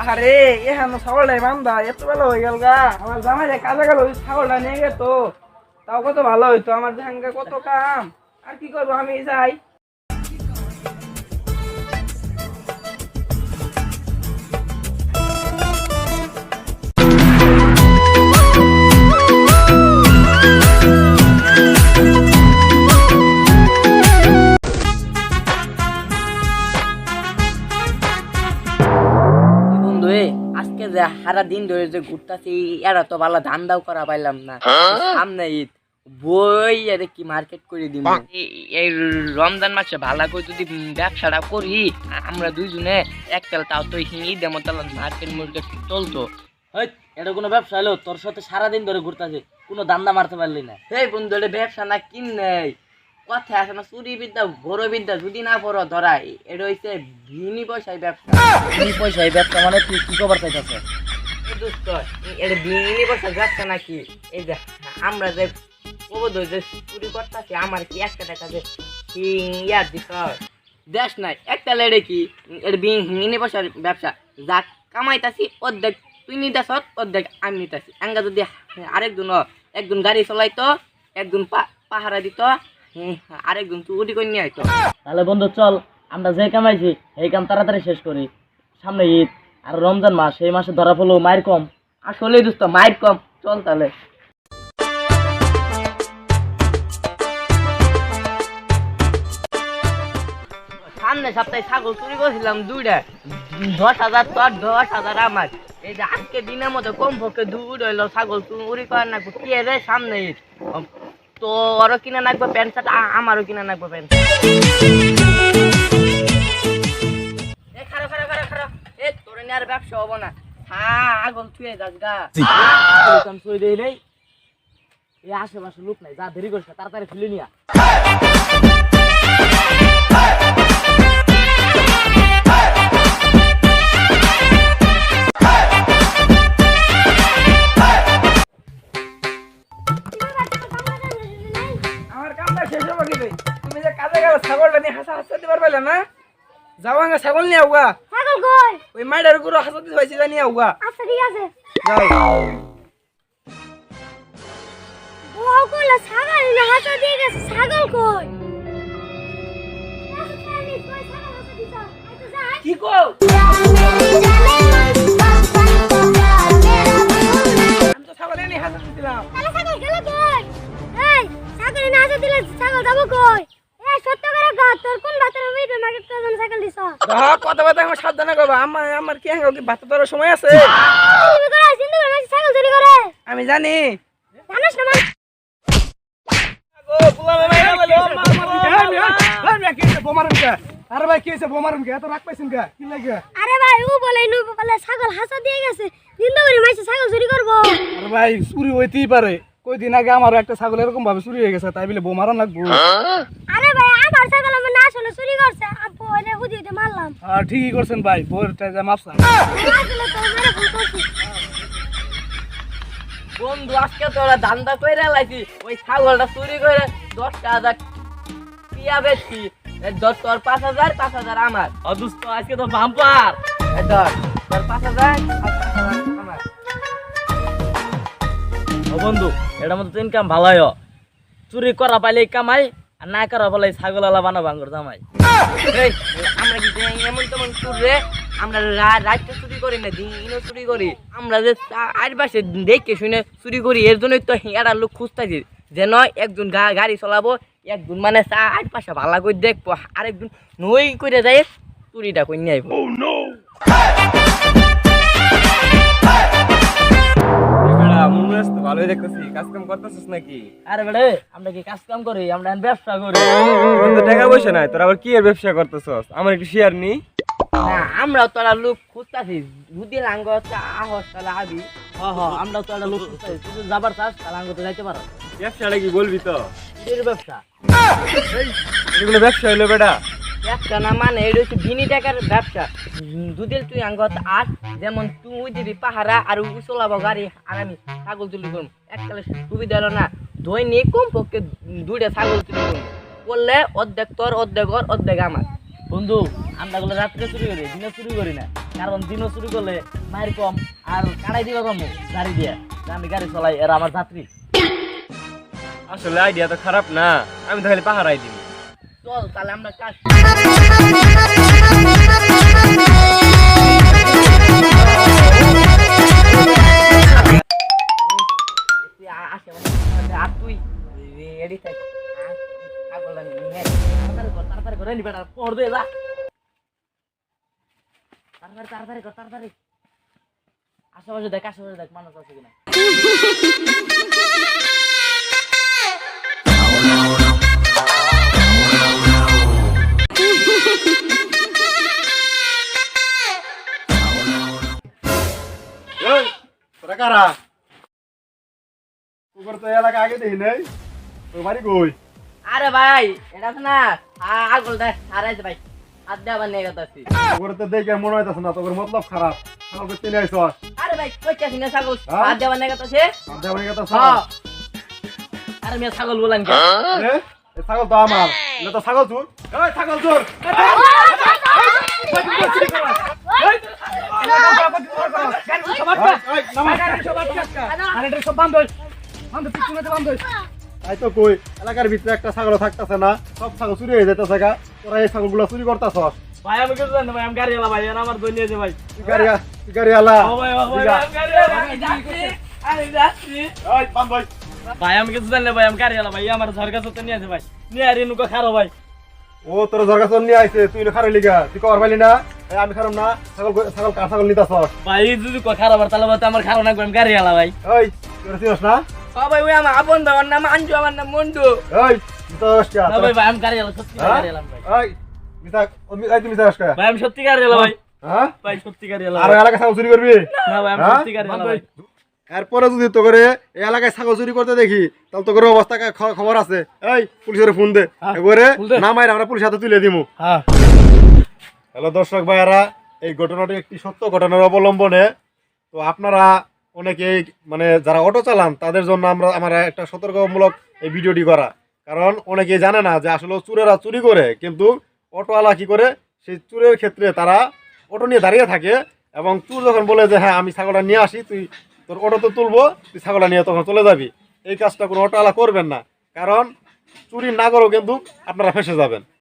আরে এখানে ছাগলটাই বান্ধা এত বেলা হয়ে গেল গা। আমার জামাই কাজে গেল, ওই ছাগলটা নিয়ে গেতো। তাও কত ভালো হইতো, আমার জাহাঙ্গা কত কাম। আর কি করব, আমি যাই। সারা দিন ধরে যে ঘুরতাছি এরা তো ভালো ধান দাও করা পাইলাম না। সামনে ঈদ বই এর কি মার্কেট করে দিব এই রমজান মাসে ভালো করে যদি ব্যবসাটা করি আমরা দুইজনে এককাল তাও তো ঈদের মতো মার্কেট মুরকেট চলতো। এটা কোনো ব্যবসা হলো? তোর সাথে সারাদিন ধরে ঘুরতেছে কোনো দান্দা মারতে পারলি না। এই বন্ধু এটা ব্যবসা না কিন নেই কথা আছে না চুরি বিদ্যা বড় বিদ্যা যদি না পড়ো ধরা এটা হইছে ভিনি পয়সায় ব্যবসা। এই পয়সা এই ব্যবসা মানে তুই কি খবর চাইতেছে? এই দোস্ত এটা বিনি পয়সা ব্যবসা নাকি? এই যে আমরা যে প্রবোধ যে চুরি করতেছি আমার কি একটা টাকা যে ইয়ার দিত দেশ নাই একটা লেড়ে কি? এটা বিনি পয়সার ব্যবসা। যা কামাইতাছি অর্ধেক তুই নিতেছ অর্ধেক আমি নিতেছি। আঙ্গা যদি আরেকজন একজন গাড়ি চলাইতো একজন পা- পাহারা দিত হুম, আরেকজন চুরি করে নিয়ে আইতো। তাহলে বন্ধু চল আমরা যে কামাইছি এই কাম তাড়াতাড়ি শেষ করি। সামনে ঈদ। আর রমজান মাস এই মাসে ধরা পড়ল মায়ের কম। আসলে দোস্ত মাইট কম। চল তাহলে। সামনে সপ্তাহে ছাগল চুরি করেছিলাম দুইটা। দশ হাজার তোর দশ হাজার আমার। এই যে আজকে দিনের মতো কম পক্ষে দুই হইল ছাগল চুরি করে না কে রে সামনে। উম, তোরও কিনা নাকবো প্যান্ট শার্ট আমারও কিনা নাকবো প্যান্ট এ তোর নিয়ে আর ব্যবসা হব না। থুয়ে যাস গা। দেই নেই। এই আশেপাশে লোক নাই যা দেরি করছে তাড়াতাড়ি খুলে নিয়া। আমার কামটা শেষ হব কি রে? তুমি যে কাজে গেল ছাগলটা নিয়ে হাসা হাসতে পারলে না যাও আঙ্গা ছাগল নিয়ে আউগা কই? ওই মাইডারগুলো হাসা দিতে হয়েছে নিয়ে আউগা। আচ্ছা ঠিক আছে। যাও। ও কইলা ছাগল না হাসা দিয়ে গেছে ছাগল কই? কি কো আমি তো ছাগল নিয়ে হাসা দিছিলাম। ছাগল গেল কই? এই ছাগল না হাসা দিলে ছাগল যাব কই? তোর কোন বাতের মিটে মার্কেট করে জন্য ছাগল দিছ? হ্যাঁ কথা কথা আমার সাবধানে করবা আমার আমার কি হ্যাঁ কি ভাত দেওয়ার সময় আছে? তুমি করে চিন্তা করে মাঝে ছাগল চুরি করে? আমি জানি। জানিস না মানে? বুলা। আরে ভাই কি হয়েছে? বোমারুন কে এত রাগ পাইছেন কে? কি লাগে? আরে ভাই ও বলে নু বলে ছাগল হাসা দিয়ে গেছে। জিন্দা করে মাঝে ছাগল চুরি করব। আরে ভাই চুরি হইতেই পারে। কই দিন আগে আমার একটা ছাগল এরকম ভাবে চুরি হয়ে গেছে তাই বলে বোমারন লাগবো। আরে ভাই আমার ছাগল আমার না আসলে চুরি করছে আব্বু ওরে হুদি হুদি মারলাম। আর ঠিকই করছেন ভাই বউরটা যা মাপসা আসলে তো মেরে ফোন করছি। বন্ধু আজকে তোরা ধান্দা কইরা লাইছি ওই ছাগলটা চুরি করে দশটা হাজার টিয়া বেচছি। এ ধর তোর পাঁচ হাজার পাঁচ হাজার আমার। অদুস্ত আজকে তো বাম্পার। এ ধর তোর পাঁচ হাজার আর পাঁচ হাজার আমার। ও বন্ধু এটা মতো ইনকাম ভালো হয়। চুরি করা পাইলে কামাই আর না পাইলে ছাগল আলা বানা ভাঙ্গর জামাই। আমরা কি এমন তেমন চুরে আমরা রা- রাতটা চুরি করি না, দিনও চুরি করি। আমরা যে আশপাশে দেখে শুনে চুরি করি, এর জন্যই তো এরা লোক খুঁজতেছি। যেন একজন গা- গাড়ি চালাবো, একজন মানে আশপাশে ভালো করে দেখব, আরেকজন নই করে যায় চুরিটা করে নিয়ে আইবো ভালোই দেখতেছি। কাজ কাম করতেছিস নাকি? আরে বেড়ে আমরা কি কাজ কাম করি? আমরা ব্যবসা করি। তো টাকা পয়সা নাই তোর আবার কি এর ব্যবসা করতেছস? আমার একটু শেয়ার নি। আমরাও তোরা লোক খুঁজতেছি। যদি লাঙ্গ আহস তাহলে আবি। হ হ আমরা তো একটা লোক খুঁজতেছি। তুই যাবার চাস তাহলে আঙ্গ তো যাইতে পারো। ব্যবসাটা কি বলবি তো? কিসের ব্যবসা? এগুলো ব্যবসা হইল বেটা। মানে টাকার ব্যবসা। তুই যেমন তুই দিবি আমি ছাগল সুবিধা না। দুইটা ছাগল বন্ধু, আমরা রাত্রে চুরি করি, দিনে চুরি করি না। কারণ দিনও চুরি করলে মায়ের কম আর কাড়াই দিবা কম গাড়ি দিয়ে। আমি গাড়ি চলাই, এরা আমার যাত্রী। আসলে আইডিয়া তো খারাপ না। আমি তাহলে পাহারাই দিব চল, তাহলে আমরা কাজ আশেপাশে আর তুই? রেডি থাক। তাড়াতাড়ি কর নিবে না যা। তাড়াতাড়ি তাড়াতাড়ি কর, তাড়াতাড়ি। আশেপাশে দেখ আশেপাশে দেখ, মানুষ আছে কিনা। তোরা কারা কুকুর তো এলাকা আগে দেখি নাই তোর বাড়ি কই আরে ভাই এটা না আ- আগলটা হারাইছে ভাই হাত দিয়ে নিয়ে গেছে কুকুর তো দেখে মনে হইতাছে না তোর মতলব খারাপ ছাগল করতে নিয়ে আইছ আরে ভাই কই চাছি না ছাগল হ্যাঁ? হাত নিয়ে গেছে আর দেওয়ানি কথা হ্যাঁ আরে মেয়ে ছাগল বলেন কে ছাগল তো আমার এটা তো ছাগল চোর ছাগল চোর তাই তো কই এলাকার ভিতরে একটা ছাগল থাকতেছে না সব ছাগল চুরি হয়ে যেতেছে গা। তোরা এই ছাগলগুলো চুরি করতেছ ভাই আমি কিছু জানি না ভাই আমি গাড়ি ভাই আমার দই নিয়েছে ভাই। গাড়ি গাড়ি আলা ও ভাই ভাই আমি গাড়ি ভাই যাচ্ছি আমি যাচ্ছি। এই বান্ধ ভাই ভাই আমি কিছু জানি ভাই আমি গাড়ি এলা ভাই আমার ঝরকা সত্য নিয়ে আছে ভাই। নিয়ে আর ইনুকা খারো ভাই। ও তোর জরগা চল নিয়ে আইছে তুই খারে লিগা তুই কর পাইলি না? আমি খারাম না ছাগল ছাগল কার ছাগল নিতাছ ভাই যদি খারাপ তাহলে আমার খারো না আমি গাড়ি এলা ভাই। এই তোর চিনস না? ও ভাই ওই আমার আপন ভাই ওর নাম আঞ্জু আমার নাম মন্টু। এই নিতাস কে না ভাই ভাই আমি গাড়ি এলা সত্যি হ্যাঁ? গাড়ি এলাম ভাই। এই মিতা ও মি- তুমি কে? ভাই আমি সত্যি গাড়ি ভাই। হ্যাঁ? ভাই সত্যি গাড়ি আর ছাগল চুরি করবি? না ভাই আমি হ্যাঁ? সত্যি গাড়ি ভাই। এরপরে যদি তো করে এই এলাকায় ছাগল চুরি করতে দেখি তাহলে তো করে অবস্থা খবর আছে। এই পুলিশের ফোন দে। এবারে নামাই আমরা পুলিশ হাতে তুলে দিমু। হ্যাঁ। হ্যালো দর্শক ভাইয়ারা এই ঘটনাটি একটি সত্য ঘটনার অবলম্বনে। তো আপনারা অনেকেই মানে যারা অটো চালান তাদের জন্য আমরা আমার একটা সতর্কমূলক এই ভিডিওটি করা। কারণ অনেকেই জানে না যে আসলে চুরেরা চুরি করে কিন্তু অটোওয়ালা কি করে? সেই চুরের ক্ষেত্রে তারা অটো নিয়ে দাঁড়িয়ে থাকে এবং চুর যখন বলে যে হ্যাঁ আমি ছাগলটা নিয়ে আসি তুই তোর অটো তো তুলবো, তুই ছাগলটা নিয়ে তখন চলে যাবি। এই কাজটা কোনো অটোওয়ালা করবেন না। কারণ চুরি না করেও কিন্তু আপনারা ফেসে যাবেন।